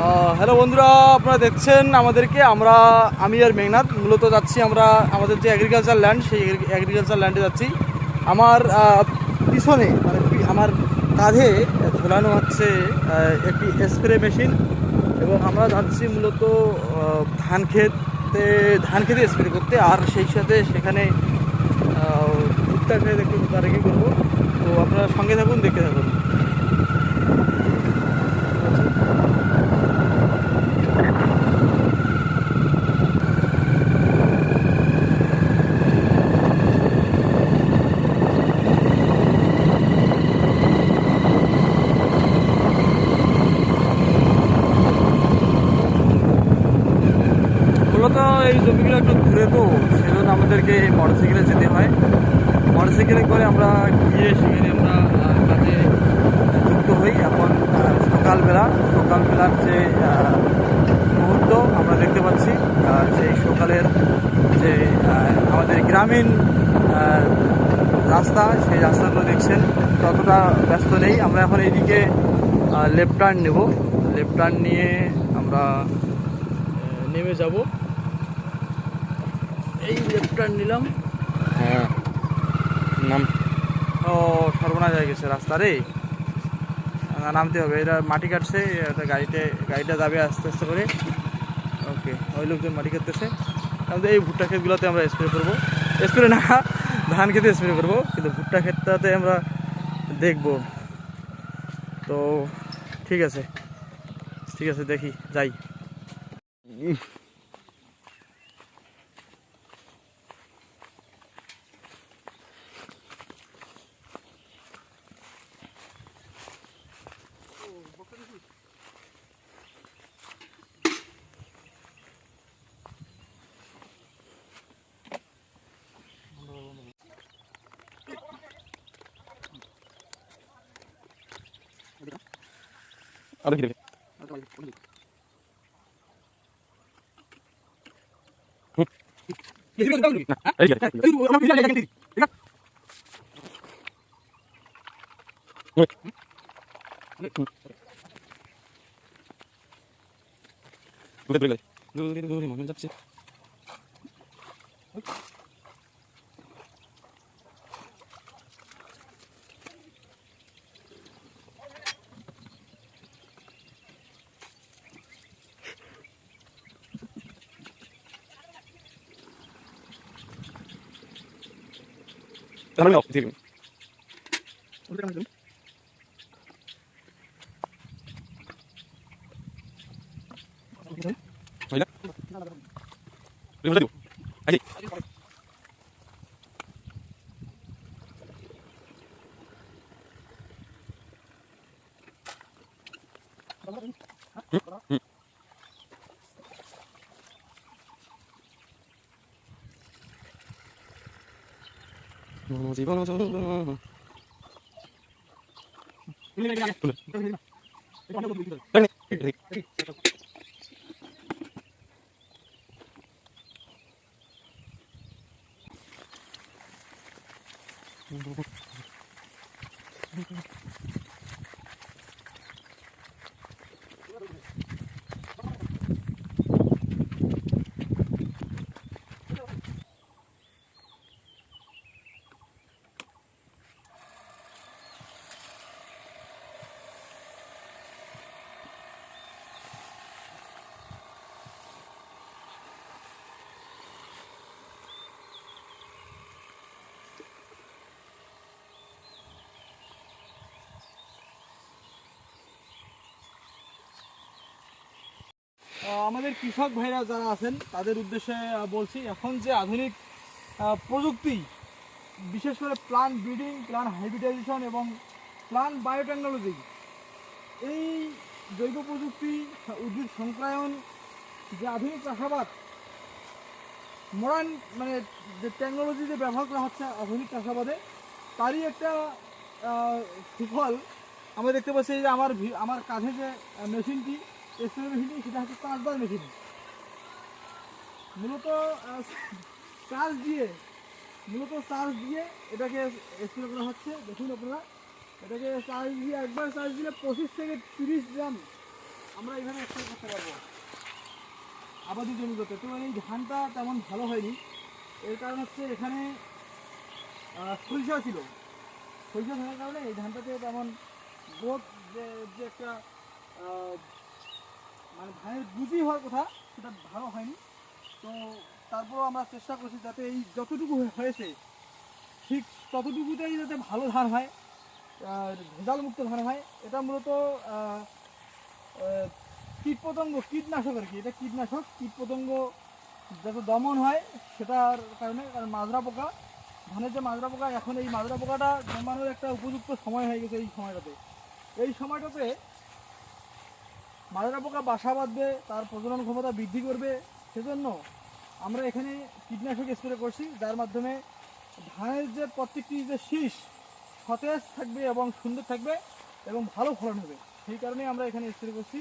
হ্যাল্লো বন্ধুরা, আপনারা দেখছেন আমাদেরকে, আমরা, আমি আর মেঘনাথ, মূলত যাচ্ছি আমরা, আমাদের যে এগ্রিকালচার ল্যান্ড সেই এগ্রিকালচার ল্যান্ডে যাচ্ছি। আমার পিছনে মানে আমার কাঁধে ঝোলানো হচ্ছে একটি স্প্রে মেশিন এবং আমরা যাচ্ছি মূলত ধান ক্ষেতে ধান খেতে স্প্রে করতে। আর সেই সাথে সেখানে ভুট্টা খেতে একটু তারিখি করব। তো আপনারা সঙ্গে থাকুন, দেখতে থাকুন। মূলত এই জমিগুলো একটু দূরে তো, সেজন্য আমাদেরকে মোটরসাইকেলে যেতে হয়। মোটরসাইকেলে করে আমরা গিয়ে সেখানে আমরা কাজে যুক্ত হই। এখন সকালবেলা, সকালবেলার যে মুহূর্ত আমরা দেখতে পাচ্ছি সেই সকালের যে আমাদের গ্রামীণ রাস্তা, সেই রাস্তাগুলো দেখছেন। ততটা ব্যস্ত নেই। আমরা এখন এইদিকে লেফট টার্ন নেব। লেফট টার্ন নিয়ে আমরা নেমে যাব। এই লেফট টার্ন নিলাম। হ্যাঁ। নাম? ও সর্বনাশ হয়ে গেছে রাস্তা রে। নামতে হবে। এটা মাটি কাটছে এটা গাড়িতে গাড়িটা যাবে আস্তে আস্তে করে। ওকে ওই লোকজন মাটি কাটতেছে। তাহলে এই ভুট্টা ক্ষেতগুলোতে আমরা স্প্রে করব। স্প্রে না ধান খেতে স্প্রে করব কিন্তু ভুট্টা ক্ষেতটাতে আমরা দেখব। তো ঠিক আছে। ঠিক আছে দেখি যাই। 아, 여기, 여기. 아, 잠깐만, 여기, 여기. 여기, 여기. 노래 노래 노래 노래 먹는 잡지 আর দেখি দেখি এই যে দূরে দূরে গেলে দূরে দূরে মনে যাচ্ছে তাহলে 넘어지 말아줘 আমাদের কৃষক ভাইরা যারা আছেন, তাদের উদ্দেশ্যে বলছি, এখন যে আধুনিক প্রযুক্তি, বিশেষ করে প্লান্ট ব্রিডিং প্লান্ট হাইব্রিডাইজেশন এবং প্লান্ট বায়োটেকনোলজি এই জৈব প্রযুক্তি, উদ্ভিদ সংক্রায়ন, যে আধুনিক চাষাবাদ মডার্ন মানে যে টেকনোলজি যে ব্যবহার করা হচ্ছে আধুনিক চাষাবাদে, তারই একটা সুফল আমরা দেখতে পাচ্ছি যে আমার আমার কাঁধে যে মেশিনটি স্প্রে মেশিনটি সেটা হচ্ছে চার্জবার মেশিন মূলত চার্জ দিয়ে, মূলত চার্জ দিয়ে এটাকে স্প্রে করা হচ্ছে। দেখুন আপনারা, এটাকে চার্জ দিয়ে, একবার চার্জ দিলে পঁচিশ থেকে তিরিশ গ্রাম আমরা এইভাবে স্প্রে করতে পারব। আবাদি জমিগুলোতে তো এই ধানটা তেমন ভালো হয়নি। এর কারণ হচ্ছে এখানে সরিষা ছিল। সরিষা থাকার কারণে এই ধানটাতে তেমন গ্রোথ যে একটা মানে ধানের বুঝি হওয়ার কথা, সেটা ভালো হয়নি। তো তারপরও আমরা চেষ্টা করছি যাতে এই যতটুকু হয়ে- হয়েছে, ঠিক ততটুকুতেই যাতে ভালো ধান হয়, আর ভেজাল মুক্ত ধান হয়। এটা মূলত কীটপতঙ্গ, কীটনাশক আর কি। এটা কীটনাশক, কীটপতঙ্গ যাতে দমন হয়, সেটার কারণে, কারণ মাজরা পোকা ধানের যে মাজরা পোকা, এখন এই মাজরা পোকাটা জন্মানোর একটা উপযুক্ত সময় হয়ে গেছে এই সময়টাতে। এই সময়টাতে মাজরা পোকা বাসা বাঁধবে, তার প্রজনন ক্ষমতা বৃদ্ধি করবে, সেজন্য আমরা এখানে কীটনাশক স্প্রে করছি, যার মাধ্যমে ধানের যে প্রত্যেকটি যে শীষ সতেজ থাকবে এবং সুন্দর থাকবে এবং ভালো ফলন হবে। সেই কারণে আমরা এখানে স্প্রে করছি।